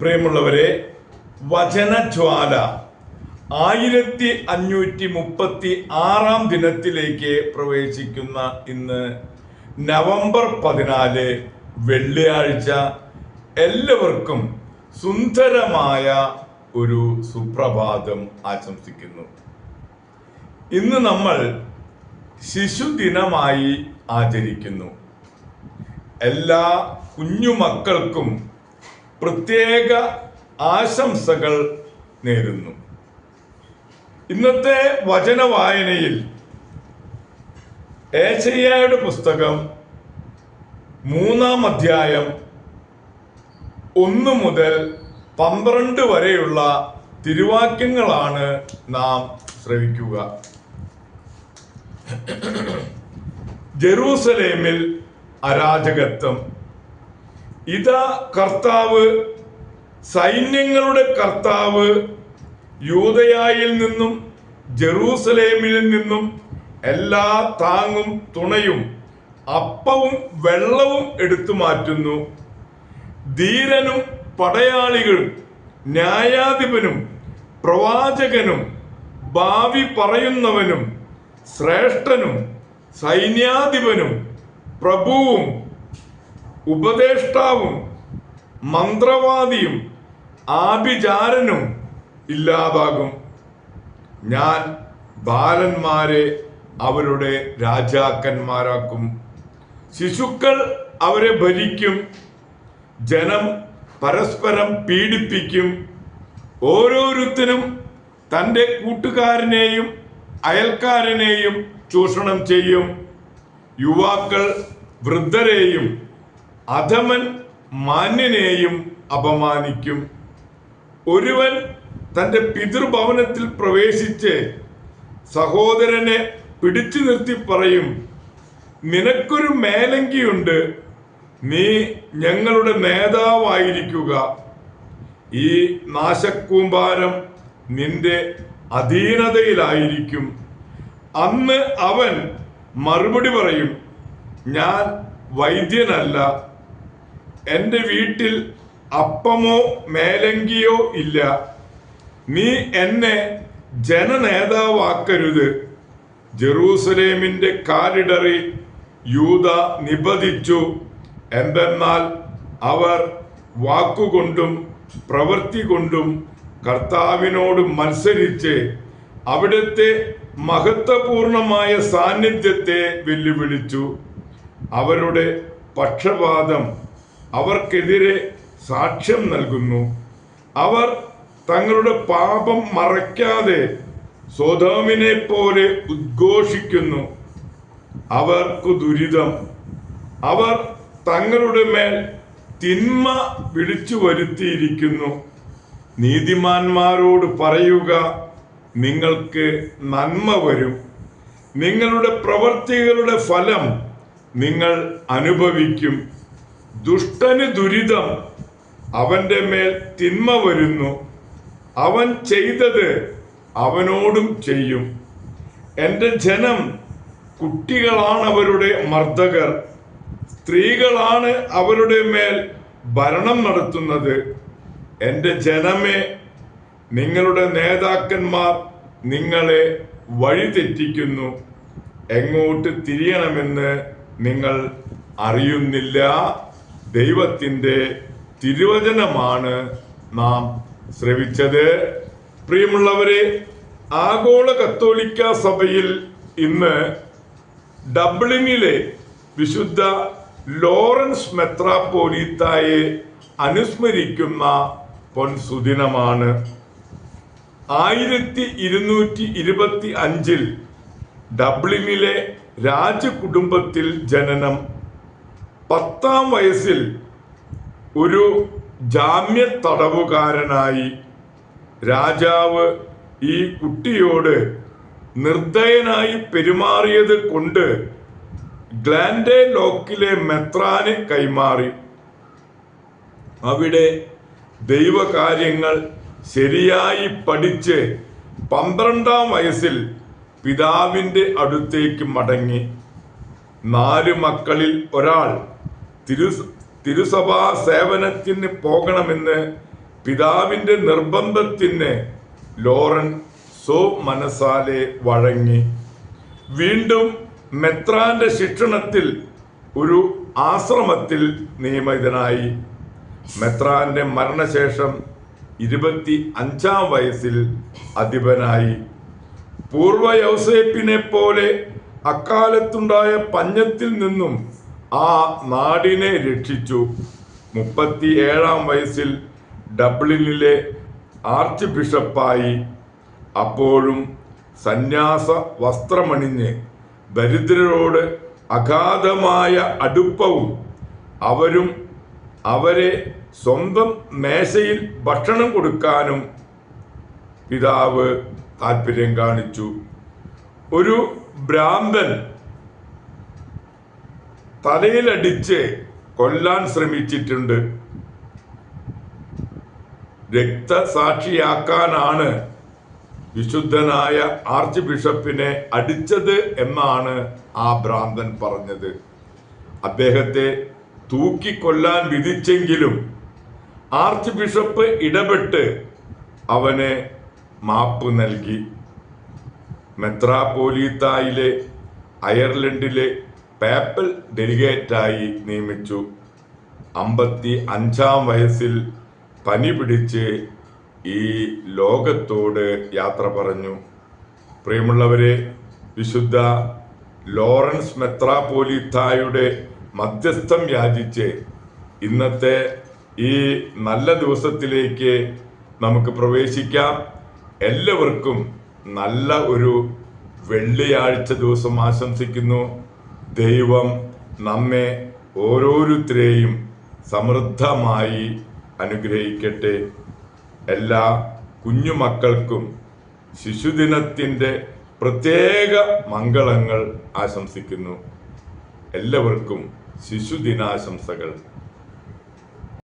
പ്രിയമുള്ളവരെ വചനജ്വാല ആയിരത്തി അഞ്ഞൂറ്റി മുപ്പത്തി ആറാം ദിനത്തിലേക്ക് പ്രവേശിക്കുന്ന ഇന്ന് നവംബർ പതിനാല് വെള്ളിയാഴ്ച എല്ലാവർക്കും സുന്ദരമായ ഒരു സുപ്രഭാതം ആശംസിക്കുന്നു. ഇന്ന് നമ്മൾ ശിശുദിനമായി ആചരിക്കുന്നു. എല്ലാ കുഞ്ഞുമക്കൾക്കും പ്രത്യേക ആശംസകൾ നേരുന്നു. ഇന്നത്തെ വചന വായനയിൽ ഏശയ്യയുടെ പുസ്തകം മൂന്നാം അധ്യായം ഒന്ന് മുതൽ പന്ത്രണ്ട് വരെയുള്ള തിരുവാക്യങ്ങളാണ് നാം ശ്രവിക്കുക. ജെറൂസലേമിൽ അരാജകത്വം. ഇതാ കർത്താവ് സൈന്യങ്ങളുടെ കർത്താവ് യൂതയായിൽ നിന്നും ജെറൂസലേമിൽ നിന്നും എല്ലാ താങ്ങും തുണയും അപ്പവും വെള്ളവും എടുത്തു മാറ്റുന്നു. ധീരനും പടയാളികളും ന്യായാധിപനും പ്രവാചകനും ഭാവി പറയുന്നവനും ശ്രേഷ്ഠനും സൈന്യാധിപനും പ്രഭുവും ഉപദേഷ്ടാവും മന്ത്രവാദിയും ആഭിചാരനും ഇല്ലാതാകും. ഞാൻ ബാലന്മാരെ അവരുടെ രാജാക്കന്മാരാക്കും. ശിശുക്കൾ അവരെ ഭരിക്കും. ജനം പരസ്പരം പീഡിപ്പിക്കും. ഓരോരുത്തരും തന്റെ കൂട്ടുകാരനെയും അയൽക്കാരനെയും ചൂഷണം ചെയ്യും. യുവാക്കൾ വൃദ്ധരെയും അധമൻ മാന്യനെയും അപമാനിക്കും. ഒരുവൻ തന്റെ പിതൃഭവനത്തിൽ പ്രവേശിച്ച് സഹോദരനെ പിടിച്ചു നിർത്തി പറയും നിനക്കൊരു മേലങ്കിയുണ്ട് നീ ഞങ്ങളുടെ നേതാവായിരിക്കുക ഈ നാശക്കൂമ്പാരം നിന്റെ അധീനതയിലായിരിക്കും. അന്ന് അവൻ മറുപടി പറയും ഞാൻ വൈദ്യനല്ല എന്റെ വീട്ടിൽ അപ്പമോ മേലങ്കിയോ ഇല്ല. നീ എന്നെ ജനനേതാവാക്കരുത്. ജെറൂസലേമിന്റെ കാലിടറി യൂത നിബദിച്ചു എന്തെന്നാൽ അവർ വാക്കുകൊണ്ടും പ്രവൃത്തി കൊണ്ടും കർത്താവിനോട് മത്സരിച്ച് അവിടുത്തെ മഹത്വപൂർണമായ സാന്നിധ്യത്തെ വെല്ലുവിളിച്ചു. അവരുടെ പക്ഷപാതം അവർക്കെതിരെ സാക്ഷ്യം നൽകുന്നു. അവർ തങ്ങളുടെ പാപം മറയ്ക്കാതെ സ്വതോമിനെ പോലെ ഉദ്ഘോഷിക്കുന്നു. അവർക്ക് ദുരിതം. അവർ തങ്ങളുടെ മേൽ തിന്മ വിളിച്ചു വരുത്തിയിരിക്കുന്നു. നീതിമാന്മാരോട് പറയുക നിങ്ങൾക്ക് നന്മ വരും. നിങ്ങളുടെ പ്രവൃത്തികളുടെ ഫലം നിങ്ങൾ അനുഭവിക്കും. ദുഷ്ടന് ദുരിതം അവന്റെ മേൽ തിന്മ വരുന്നു. അവൻ ചെയ്തത് അവനോടും ചെയ്യും. എന്റെ ജനം കുട്ടികളാണ് അവരുടെ മർദ്ദകർ. സ്ത്രീകളാണ് അവരുടെ മേൽ ഭരണം നടത്തുന്നത്. എന്റെ ജനമേ നിങ്ങളുടെ നേതാക്കന്മാർ നിങ്ങളെ വഴിതെറ്റിക്കുന്നു. എങ്ങോട്ട് തിരിയണമെന്ന് നിങ്ങൾ അറിയുന്നില്ല? ദൈവത്തിന്റെ തിരുവചനമാണ് നാം ശ്രവിച്ചത്. പ്രിയമുള്ളവരെ ആഗോള കത്തോലിക്ക സഭയിൽ ഇന്ന് ഡബ്ലിനിലെ വിശുദ്ധ ലോറൻസ് മെത്രാപ്പോലീത്തായെ അനുസ്മരിക്കുന്ന പൊൻസുദിനമാണ്. ആയിരത്തി ഇരുന്നൂറ്റി ഇരുപത്തി അഞ്ചിൽ ഡബ്ലിനിലെ രാജകുടുംബത്തിൽ ജനനം പത്താം വയസ്സിൽ ഒരു ജാമ്യ തടവുകാരനായി രാജാവ് ഈ കുട്ടിയോട് നിർദ്ദയനായി പെരുമാറിയത് കൊണ്ട് ഗ്ലാൻഡേ ലോക്കിലെ മെത്രാന് കൈമാറി. അവിടെ ദൈവകാര്യങ്ങൾ ശരിയായി പഠിച്ച് പന്ത്രണ്ടാം വയസ്സിൽ പിതാവിന്റെ അടുത്തേക്ക് മടങ്ങി. നാല് മക്കളിൽ ഒരാൾ തിരു തിരുസഭാ സേവനത്തിന് പോകണമെന്ന് പിതാവിന്റെ നിർബന്ധത്തിന് ലോറൻ സോ മനസാലെ വഴങ്ങി. വീണ്ടും മെത്രാന്റെ ശിക്ഷണത്തിൽ ഒരു ആശ്രമത്തിൽ നിയമിതനായി. മെത്രാന്റെ മരണശേഷം ഇരുപത്തി അഞ്ചാം വയസ്സിൽ അധിപനായി. പൂർവ യൗസേപ്പിനെ പോലെ അക്കാലത്തുണ്ടായ പഞ്ഞത്തിൽ നിന്നും ആ നാടിനെ രക്ഷിച്ചു. മുപ്പത്തി ഏഴാം വയസ്സിൽ ഡബ്ലിനിലെ ആർച്ച് ബിഷപ്പായി. അപ്പോഴും സന്യാസ വസ്ത്രമണിഞ്ഞ് ദരിദ്രരോട് അഗാധമായ അടുപ്പവും അവരും അവരെ സ്വന്തം മേശയിൽ ഭക്ഷണം കൊടുക്കാനും പിതാവ് താല്പര്യം കാണിച്ചു. ഒരു ഭ്രാന്തൻ തലയിലടിച്ച് കൊല്ലാൻ ശ്രമിച്ചിട്ടുണ്ട്. രക്തസാക്ഷിയാക്കാനാണ് വിശുദ്ധനായ ആർച്ച് ബിഷപ്പിനെ അടിച്ചത് എന്നാണ് ആ ഭ്രാന്തൻ പറഞ്ഞത്. അദ്ദേഹത്തെ തൂക്കിക്കൊല്ലാൻ വിധിച്ചെങ്കിലും ആർച്ച് ബിഷപ്പ് ഇടപെട്ട് അവന് മാപ്പ് നൽകി. മെത്രാപോലീത്തായിലെ അയർലൻഡിലെ പേപ്പൽ ഡെലിഗേറ്റായി നിയമിച്ചു. അമ്പത്തി അഞ്ചാം വയസ്സിൽ പനി പിടിച്ച് ഈ ലോകത്തോട് യാത്ര പറഞ്ഞു. പ്രിയമുള്ളവരെ വിശുദ്ധ ലോറൻസ് മെത്രാപോലിത്തായുടെ മധ്യസ്ഥം യാചിച്ച് ഇന്നത്തെ ഈ നല്ല ദിവസത്തിലേക്ക് നമുക്ക് പ്രവേശിക്കാം. എല്ലാവർക്കും നല്ല ഒരു വെള്ളിയാഴ്ച ദിവസം ആശംസിക്കുന്നു. ദൈവം നമ്മെ ഓരോരുത്തരെയും സമൃദ്ധമായി അനുഗ്രഹിക്കട്ടെ. എല്ലാ കുഞ്ഞുമക്കൾക്കും ശിശുദിനത്തിന്റെ പ്രത്യേക മംഗളങ്ങൾ ആശംസിക്കുന്നു. എല്ലാവർക്കും ശിശുദിനാശംസകൾ.